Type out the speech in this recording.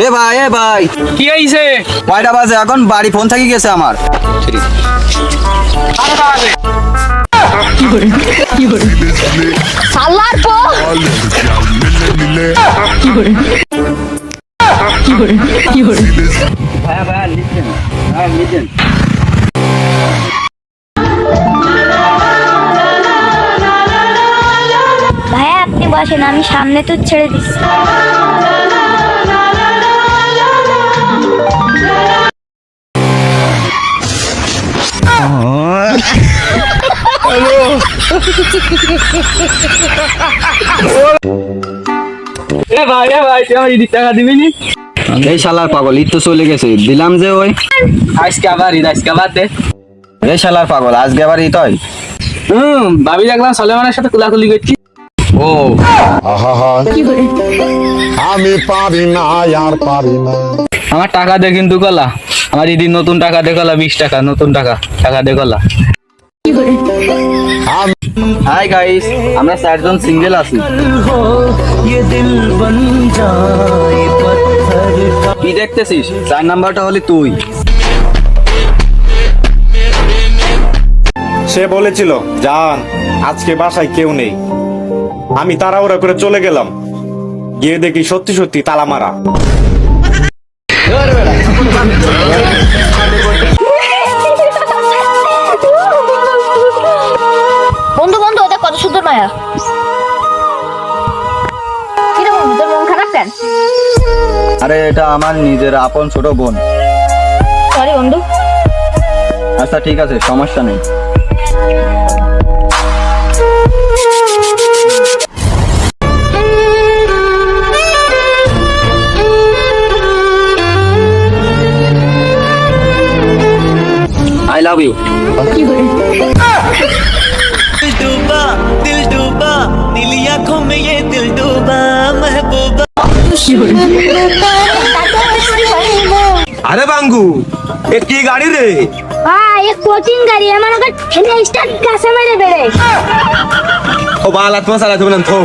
এ ভাই এ ভাই। কি হইছে? কয়টা বাজে? এখন বাড়ি ফোন থেকে গেছে আমার। সালার পো। ভাই লিখেন লিখেন ভাইয়া আপনি বসেন আমি সামনে তো ছেড়ে দিচ্ছি। এ ভাই এ ভাই তুই আমার ঈদের টাকা দিবি নি? এই শালার পাগল ঈদ তো চলে গেছে দিলাম যে ওই। আজকে আবার ঈদ আজকে আবার দে। এই শালার পাগল আজকে আবার ঈদ হয়? হুম ভাবি দেখলাম সলেমানের সাথে কুলাকুলি করছি। ও। আহা আমি পারি না আর পারি না। আমার টাকা দে কিন্তু কলা আমার ঈদের নতুন টাকা দে কলা বিশ টাকা নতুন টাকা টাকা দে কলা হাই গাইস আমরা চারজন সিঙ্গেল আছি। কি দেখতেছিস? চার নাম্বারটা হলি তুই। সে বলেছিল জান আজকে বাসায় কেউ নেই। আমি তাড়াহুড়া করে চলে গেলাম। গিয়ে দেখি সত্যি সত্যি তালা মারা। মায়া। কিরে বন্ধু তোর মন খারাপ কেন? আরে এটা আমার নিজের আপন ছোট বোন। সরি বন্ধু। আচ্ছা ঠিক আছে সমস্যা নেই। আই লাভ ইউ আরে বাঙ্গু এ কি গাড়ি রে? ভাই এ কোচিং গাড়ি আমার আগে ঠেলে স্টার্ট কাছে মেরে বেড়ে। ও বালা তোমার সালা তুমি থো।